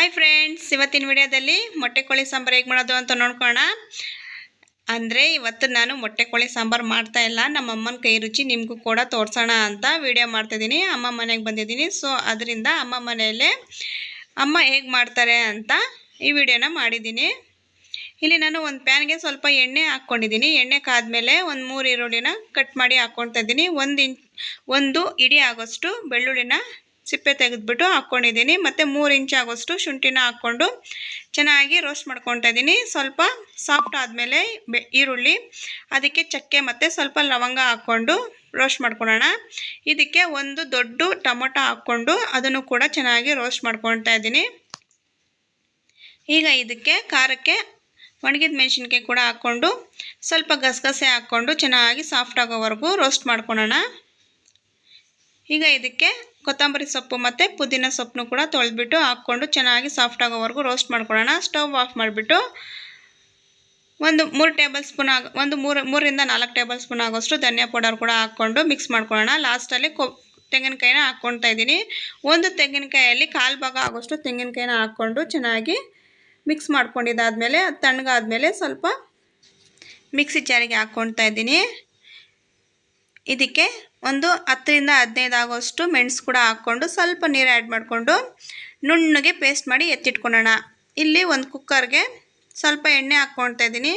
Hi friends ಇವತ್ತಿನ ವಿಡಿಯೋದಲ್ಲಿ ಮೊಟ್ಟೆ ಕೋಳಿ ಸಾಂಬಾರು ಹೇಗೆ ಮಾಡೋದು ಅಂತ ನೋಡ್ಕೊಳ್ಳೋಣ. ಅಂದರೆ ಇವತ್ತು ನಾನು ಮೊಟ್ಟೆ ಕೋಳಿ ಸಾಂಬಾರು ಮಾಡ್ತಾ ಇಲ್ಲ. ನಮ್ಮ ಅಮ್ಮನ ಕೈ ರುಚಿ ನಿಮಗೂ ಕೂಡ ತೋರಿಸೋಣ ಅಂತ ವಿಡಿಯೋ ಮಾಡ್ತಾಯಿದ್ದೀನಿ ಅಮ್ಮ ಮನೆಗೆ ಬಂದಿದ್ದೀನಿ. ಸೊ ಅದರಿಂದ ಅಮ್ಮ ಮನೆಯಲ್ಲೇ ಅಮ್ಮ ಹೇಗೆ ಮಾಡ್ತಾರೆ ಅಂತ ಈ ವಿಡಿಯೋನ ಮಾಡಿದ್ದೀನಿ. ಇಲ್ಲಿ ನಾನು ಒಂದು ಪ್ಯಾನ್ಗೆ ಸ್ವಲ್ಪ ಎಣ್ಣೆ ಹಾಕ್ಕೊಂಡಿದ್ದೀನಿ. ಎಣ್ಣೆ ಕಾದ್ಮೇಲೆ ಒಂದು ಮೂರು ಈರುಳ್ಳಿನ ಕಟ್ ಮಾಡಿ ಹಾಕ್ಕೊಳ್ತಾ ಇದ್ದೀನಿ. ಒಂದು ಇಂಚ್, ಒಂದು ಇಡೀ ಆಗೋಷ್ಟು ಬೆಳ್ಳುಳ್ಳಿನ ಸಿಪ್ಪೆ ತೆಗೆದ್ಬಿಟ್ಟು ಹಾಕ್ಕೊಂಡಿದ್ದೀನಿ. ಮತ್ತು ಮೂರು ಇಂಚ್ ಆಗೋಷ್ಟು ಶುಂಠಿನ ಹಾಕ್ಕೊಂಡು ಚೆನ್ನಾಗಿ ರೋಸ್ಟ್ ಮಾಡ್ಕೊತಾ ಇದ್ದೀನಿ. ಸ್ವಲ್ಪ ಸಾಫ್ಟ್ ಆದಮೇಲೆ ಬೆ, ಈರುಳ್ಳಿ, ಅದಕ್ಕೆ ಚಕ್ಕೆ ಮತ್ತು ಸ್ವಲ್ಪ ಲವಂಗ ಹಾಕ್ಕೊಂಡು ರೋಸ್ಟ್ ಮಾಡ್ಕೊಳ್ಳೋಣ. ಇದಕ್ಕೆ ಒಂದು ದೊಡ್ಡ ಟೊಮೊಟೊ ಹಾಕ್ಕೊಂಡು ಅದನ್ನು ಕೂಡ ಚೆನ್ನಾಗಿ ರೋಸ್ಟ್ ಮಾಡ್ಕೊತಾ ಇದ್ದೀನಿ. ಈಗ ಇದಕ್ಕೆ ಖಾರಕ್ಕೆ ಒಣಗಿದ ಮೆಣಸಿನ್ಕಾಯಿ ಕೂಡ ಹಾಕ್ಕೊಂಡು ಸ್ವಲ್ಪ ಗಸಗಸೆ ಹಾಕ್ಕೊಂಡು ಚೆನ್ನಾಗಿ ಸಾಫ್ಟ್ ಆಗೋವರೆಗೂ ರೋಸ್ಟ್ ಮಾಡ್ಕೊಳೋಣ ಈಗ ಇದಕ್ಕೆ ಕೊತ್ತಂಬರಿ ಸೊಪ್ಪು ಮತ್ತು ಪುದೀನ ಸೊಪ್ಪನ್ನು ಕೂಡ ತೊಳೆದ್ಬಿಟ್ಟು ಹಾಕ್ಕೊಂಡು ಚೆನ್ನಾಗಿ ಸಾಫ್ಟ್ ಆಗೋವರೆಗೂ ರೋಸ್ಟ್ ಮಾಡ್ಕೊಳ್ಳೋಣ. ಸ್ಟವ್ ಆಫ್ ಮಾಡಿಬಿಟ್ಟು ಒಂದು ಮೂರು ಟೇಬಲ್ ಸ್ಪೂನ್ ಆಗ, ಒಂದು ಮೂರು, ಮೂರಿಂದ ನಾಲ್ಕು ಟೇಬಲ್ ಸ್ಪೂನ್ ಆಗೋಷ್ಟು ಧನಿಯಾ ಪೌಡರ್ ಕೂಡ ಹಾಕ್ಕೊಂಡು ಮಿಕ್ಸ್ ಮಾಡ್ಕೊಳ್ಳೋಣ. ಲಾಸ್ಟಲ್ಲಿ ಕೊ, ತೆಂಗಿನಕಾಯಿನ ಹಾಕ್ಕೊಳ್ತಾ ಇದ್ದೀನಿ. ಒಂದು ತೆಂಗಿನಕಾಯಲ್ಲಿ ಕಾಲು ಭಾಗ ಆಗೋಷ್ಟು ತೆಂಗಿನಕಾಯಿನ ಹಾಕ್ಕೊಂಡು ಚೆನ್ನಾಗಿ ಮಿಕ್ಸ್ ಮಾಡ್ಕೊಂಡಿದ್ದಾದಮೇಲೆ, ಅದು ತಣ್ಣಗಾದ್ಮೇಲೆ ಸ್ವಲ್ಪ ಮಿಕ್ಸಿ ಜಾರಿಗೆ ಹಾಕ್ಕೊಳ್ತಾ ಇದ್ದೀನಿ. ಇದಕ್ಕೆ ಒಂದು ಹತ್ತರಿಂದ ಹದಿನೈದು ಆಗೋಷ್ಟು ಮೆಣಸು ಕೂಡ ಹಾಕ್ಕೊಂಡು ಸ್ವಲ್ಪ ನೀರು ಆ್ಯಡ್ ಮಾಡಿಕೊಂಡು ನುಣ್ಣಗೆ ಪೇಸ್ಟ್ ಮಾಡಿ ಎತ್ತಿಟ್ಕೊಳ್ಳೋಣ. ಇಲ್ಲಿ ಒಂದು ಕುಕ್ಕರ್ಗೆ ಸ್ವಲ್ಪ ಎಣ್ಣೆ ಹಾಕ್ಕೊಳ್ತಾ ಇದ್ದೀನಿ.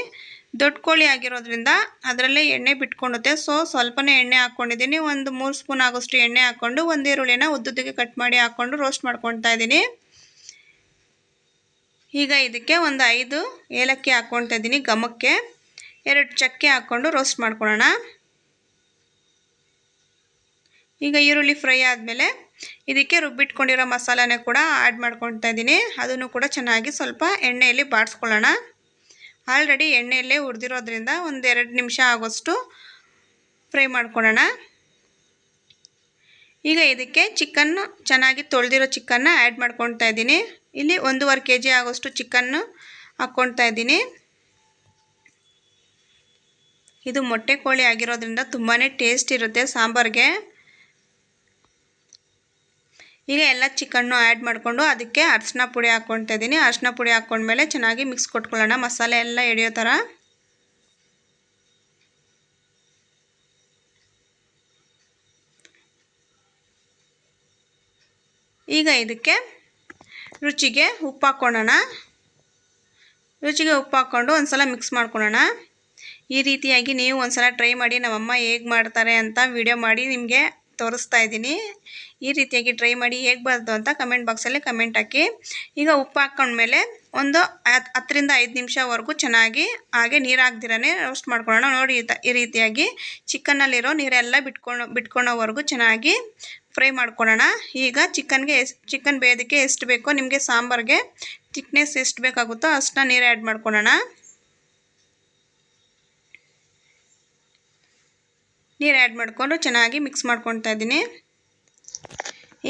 ದೊಡ್ಡ ಕೋಳಿ ಆಗಿರೋದ್ರಿಂದ ಅದರಲ್ಲೇ ಎಣ್ಣೆ ಬಿಟ್ಕೊಂಡುತ್ತೆ ಸೊ ಸ್ವಲ್ಪನೇ ಎಣ್ಣೆ ಹಾಕ್ಕೊಂಡಿದ್ದೀನಿ. ಒಂದು ಮೂರು ಸ್ಪೂನ್ ಆಗೋಷ್ಟು ಎಣ್ಣೆ ಹಾಕ್ಕೊಂಡು ಒಂದು ಈರುಳ್ಳಿನ ಉದ್ದುದ್ದಕ್ಕೆ ಕಟ್ ಮಾಡಿ ಹಾಕ್ಕೊಂಡು ರೋಸ್ಟ್ ಮಾಡ್ಕೊಳ್ತಾ ಇದ್ದೀನಿ. ಈಗ ಇದಕ್ಕೆ ಒಂದು ಐದು ಏಲಕ್ಕಿ ಹಾಕ್ಕೊಳ್ತಾ ಇದ್ದೀನಿ ಗಮಕ್ಕೆ. ಎರಡು ಚಕ್ಕೆ ಹಾಕ್ಕೊಂಡು ರೋಸ್ಟ್ ಮಾಡ್ಕೊಳ್ಳೋಣ. ಈಗ ಈರುಳ್ಳಿ ಫ್ರೈ ಆದಮೇಲೆ ಇದಕ್ಕೆ ರುಬ್ಬಿಟ್ಕೊಂಡಿರೋ ಮಸಾಲಾನೇ ಕೂಡ ಆ್ಯಡ್ ಮಾಡ್ಕೊಳ್ತಾ ಇದ್ದೀನಿ. ಅದನ್ನು ಕೂಡ ಚೆನ್ನಾಗಿ ಸ್ವಲ್ಪ ಎಣ್ಣೆಯಲ್ಲಿ ಬಾಡಿಸ್ಕೊಳ್ಳೋಣ. ಆಲ್ರೆಡಿ ಎಣ್ಣೆಯಲ್ಲೇ ಹುರಿದಿರೋದ್ರಿಂದ ಒಂದು ಎರಡು ನಿಮಿಷ ಆಗೋಷ್ಟು ಫ್ರೈ ಮಾಡ್ಕೊಳ್ಳೋಣ. ಈಗ ಇದಕ್ಕೆ ಚಿಕನ್ನು ಚೆನ್ನಾಗಿ ತೊಳೆದಿರೋ ಚಿಕನ್ನ ಆ್ಯಡ್ ಮಾಡ್ಕೊಳ್ತಾ ಇದ್ದೀನಿ. ಇಲ್ಲಿ ಒಂದೂವರೆ ಕೆ ಜಿ ಆಗೋಷ್ಟು ಚಿಕನ್ನು ಹಾಕ್ಕೊಳ್ತಾ ಇದ್ದೀನಿ. ಇದು ಮೊಟ್ಟೆ ಕೋಳಿ ಆಗಿರೋದ್ರಿಂದ ತುಂಬಾ ಟೇಸ್ಟ್ ಇರುತ್ತೆ ಸಾಂಬಾರಿಗೆ. ಈಗ ಎಲ್ಲ ಚಿಕನ್ನು ಆ್ಯಡ್ ಮಾಡಿಕೊಂಡು ಅದಕ್ಕೆ ಅರಿಶಿನ ಪುಡಿ ಹಾಕ್ಕೊಳ್ತಾ ಇದ್ದೀನಿ ಅರಿಶಿನ ಪುಡಿ ಹಾಕ್ಕೊಂಡ್ಮೇಲೆ ಚೆನ್ನಾಗಿ ಮಿಕ್ಸ್ ಕೊಟ್ಕೊಳ್ಳೋಣ. ಮಸಾಲೆ ಎಲ್ಲ ಎಡಿಯೋ ಥರ ಈಗ ಇದಕ್ಕೆ ರುಚಿಗೆ ಉಪ್ಪು ಹಾಕ್ಕೊಳ್ಳೋಣ. ರುಚಿಗೆ ಉಪ್ಪು ಹಾಕ್ಕೊಂಡು ಒಂದು ಸಲ ಮಿಕ್ಸ್ ಮಾಡ್ಕೊಳ್ಳೋಣ. ಈ ರೀತಿಯಾಗಿ ನೀವು ಒಂದು ಸಲ ಟ್ರೈ ಮಾಡಿ ನಮ್ಮಮ್ಮ ಹೇಗೆ ಮಾಡ್ತಾರೆ ಅಂತ ವಿಡಿಯೋ ಮಾಡಿ. ನಿಮಗೆ ತೋರಿಸ್ತಾ ಇದ್ದೀನಿ. ಈ ರೀತಿಯಾಗಿ ಟ್ರೈ ಮಾಡಿ ಹೇಗೆ ಬರ್ದು ಅಂತ ಕಮೆಂಟ್ ಬಾಕ್ಸಲ್ಲಿ ಕಮೆಂಟ್ ಹಾಕಿ. ಈಗ ಉಪ್ಪು ಹಾಕ್ಕೊಂಡ್ಮೇಲೆ ಒಂದು ಹತ್ತರಿಂದ ಐದು ನಿಮಿಷವರೆಗೂ ಚೆನ್ನಾಗಿ ಹಾಗೆ ನೀರು ಹಾಕ್ದಿರೇ ರೋಸ್ಟ್ ಮಾಡ್ಕೊಳ್ಳೋಣ. ನೋಡಿ ಈ ರೀತಿಯಾಗಿ ಚಿಕನ್ನಲ್ಲಿರೋ ನೀರೆಲ್ಲ ಬಿಟ್ಕೊಂಡು ಬಿಟ್ಕೊಳ್ಳೋವರೆಗೂ ಚೆನ್ನಾಗಿ ಫ್ರೈ ಮಾಡ್ಕೊಳ್ಳೋಣ. ಈಗ ಚಿಕನ್ಗೆ ಚಿಕನ್ ಬೇಯೋದಕ್ಕೆ ಎಷ್ಟು ಬೇಕೋ ನಿಮಗೆ ಸಾಂಬಾರಿಗೆ ತಿಕ್ನೆಸ್ ಎಷ್ಟು ಬೇಕಾಗುತ್ತೋ ಅಷ್ಟನ್ನ ನೀರು ಆ್ಯಡ್ ಮಾಡ್ಕೊಳ್ಳೋಣ. ನೀರು ಆ್ಯಡ್ ಮಾಡಿಕೊಂಡು ಚೆನ್ನಾಗಿ ಮಿಕ್ಸ್ ಮಾಡ್ಕೊಳ್ತಾ ಇದ್ದೀನಿ.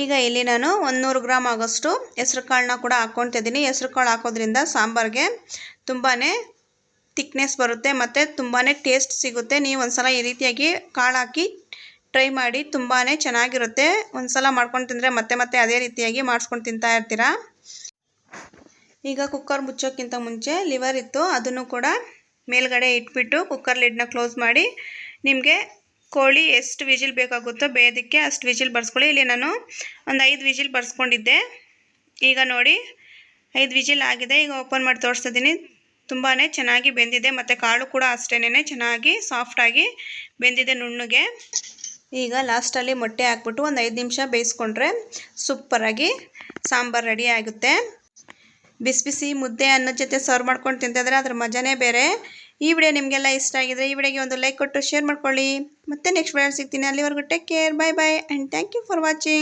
ಈಗ ಇಲ್ಲಿ ನಾನು ಒಂದು ನೂರು ಗ್ರಾಮ್ ಆಗೋಷ್ಟು ಹೆಸ್ರು ಕಾಳನ್ನ ಕೂಡ ಹಾಕ್ಕೊಳ್ತಾ ಇದ್ದೀನಿ. ಹೆಸ್ರು ಕಾಳು ಹಾಕೋದ್ರಿಂದ ಸಾಂಬಾರಿಗೆ ತುಂಬಾ ತಿಕ್ನೆಸ್ ಬರುತ್ತೆ ಮತ್ತು ತುಂಬಾ ಟೇಸ್ಟ್ ಸಿಗುತ್ತೆ. ನೀವು ಒಂದು ಸಲ ಈ ರೀತಿಯಾಗಿ ಕಾಳು ಹಾಕಿ ಟ್ರೈ ಮಾಡಿ ತುಂಬಾ ಚೆನ್ನಾಗಿರುತ್ತೆ. ಒಂದು ಸಲ ಮಾಡ್ಕೊಂಡು ತಿಂದರೆ ಮತ್ತೆ ಮತ್ತೆ ಅದೇ ರೀತಿಯಾಗಿ ಮಾಡಿಸ್ಕೊಂಡು ತಿಂತಾ ಇರ್ತೀರಾ? ಈಗ ಕುಕ್ಕರ್ ಮುಚ್ಚೋಕ್ಕಿಂತ ಮುಂಚೆ ಲಿವರ್ ಇತ್ತು, ಅದನ್ನು ಕೂಡ ಮೇಲ್ಗಡೆ ಇಟ್ಬಿಟ್ಟು ಕುಕ್ಕರ್ ಲಿಡ್ನ ಕ್ಲೋಸ್ ಮಾಡಿ ನಿಮಗೆ ಕೋಳಿ ಎಷ್ಟು ವಿಜಿಲ್ ಬೇಕಾಗುತ್ತೋ ಬೇಯೋದಕ್ಕೆ ಅಷ್ಟು ವಿಜಿಲ್ ಬರ್ಸ್ಕೊಳ್ಳಿ. ಇಲ್ಲಿ ನಾನು ಒಂದು ಐದು ವಿಜಿಲ್ ಬರ್ಸ್ಕೊಂಡಿದ್ದೆ. ಈಗ ನೋಡಿ, ಐದು ವಿಜಿಲ್ ಆಗಿದೆ. ಈಗ ಓಪನ್ ಮಾಡಿ ತೋರಿಸ್ತಿದ್ದೀನಿ. ತುಂಬಾ ಚೆನ್ನಾಗಿ ಬೆಂದಿದೆ. ಮತ್ತು ಕಾಳು ಕೂಡ ಅಷ್ಟೇನೆ ಚೆನ್ನಾಗಿ ಸಾಫ್ಟಾಗಿ ಬೆಂದಿದೆ ನುಣ್ಣಗೆ. ಈಗ ಲಾಸ್ಟಲ್ಲಿ ಮೊಟ್ಟೆ ಹಾಕ್ಬಿಟ್ಟು ಒಂದು ಐದು ನಿಮಿಷ ಬೇಯಿಸ್ಕೊಂಡ್ರೆ ಸೂಪರಾಗಿ ಸಾಂಬಾರು ರೆಡಿ ಆಗುತ್ತೆ. ಬಿಸಿ ಬಿಸಿ ಮುದ್ದೆ ಅನ್ನದ ಜೊತೆ ಸರ್ವ್ ಮಾಡ್ಕೊಂಡು ತಿಂತಿದ್ರೆ ಅದ್ರ ಮಜಾನೇ ಬೇರೆ. ಈ ವಿಡಿಯೋ ನಿಮಗೆಲ್ಲ ಇಷ್ಟ ಆಗಿದ್ರೆ ಈ ವಿಡಿಯೋಗೆ ಒಂದು ಲೈಕ್ ಕೊಟ್ಟು ಶೇರ್ ಮಾಡ್ಕೊಳ್ಳಿ. ಮತ್ತೆ ನೆಕ್ಸ್ಟ್ ವಿಡಿಯೋ ಸಿಗ್ತೀನಿ. ಅಲ್ಲಿವರೆಗೂ take care bye bye and thank you for watching